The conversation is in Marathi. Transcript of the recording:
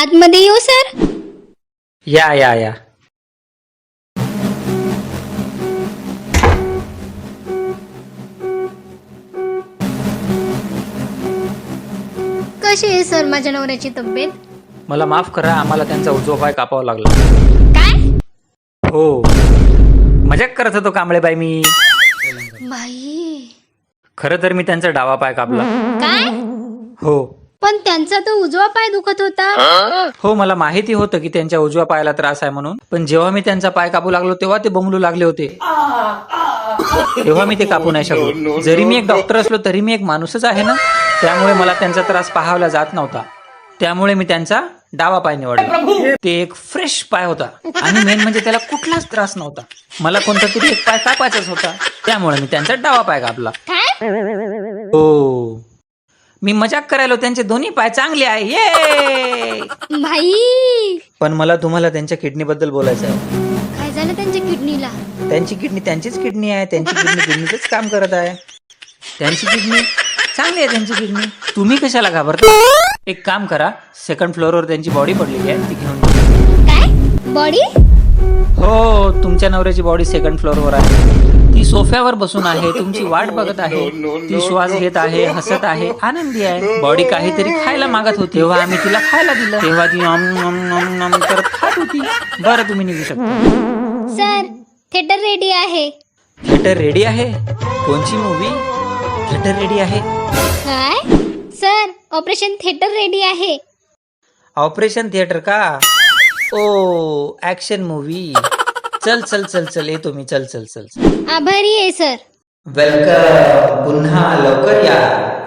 आतमध्ये येऊ सर. या या या. कशी आहे सर माझ्या नवऱ्याची तब्येत? मला माफ करा आम्हाला त्यांचा उजवा पाय कापावा लागला. काय? हो. मजाक करत होतो कांबळेबाई मी. बाई. खरं तर मी त्यांचा डावा पाय कापला. काय? हो. पण त्यांचा तो उजवा पाय दुखत होता. हो मला माहिती होतं की त्यांच्या उजव्या पायाला त्रास आहे म्हणून. पण जेव्हा मी त्यांचा पाय कापू लागलो तेव्हा ते बोंबलू लागले होते. तेव्हा मी ते कापू नाही शकलो. जरी मी एक डॉक्टर असलो तरी मी एक माणूसच आहे ना? त्यामुळे मला त्यांचा त्रास पाहावला जात नव्हता. त्यामुळे मी त्यांचा डावा पाय निवडला. ते एक फ्रेश पाय होता. आणि मेन म्हणजे त्याला कुठलाच त्रास नव्हता. मला कोणता तरी एक पाय कापायचाच होता. त्यामुळे मी त्यांचा डावा पाय कापला. हो. मी मजाक करायलो त्यांचे दोन्ही पाय चांगले आहे. ये भाई! पण मला तुम्हाला त्यांच्या किडनी बद्दल बोलायचं आहे. काय झालं त्यांच्या किडनीला? त्यांची किडनी त्यांचीच किडनी आहे त्यांची किडनी किडनीच काम करत आहे. त्यांची किडनी? चांगली आहे त्यांची किडनी. तुम्ही कशाला घाबरता? एक काम करा सेकंड फ्लोअरवर त्यांची बॉडी पडलेली आहे ती घेऊन. काय? बॉडी हो तुमच्या नवऱ्याची बॉडी सेकंड फ्लोअरवर आहे. ती सोफ्यावर बसून आहे तुमची वाट बघत आहे. ती श्वास घेत आहे हसत आहे आनंदी आहे. बॉडी काहीतरी खायला मागत होती. तेव्हा आम्ही तिला खायला दिलं. तेव्हा ती नम नम नम नम करत खात होती. बरं तुम्ही निघू शकता. सर थिएटर रेडी आहे. थिएटर रेडी आहे? कोणची मूवी थिएटर रेडी आहे. काय? सर ऑपरेशन थिएटर रेडी आहे. ऑपरेशन थिएटर का? ओ ऍक्शन मूवी चल चल चल चल येतो मी. चल चल चल चल. आभारी आहे सर. वेलकम पुन्हा लवकर या.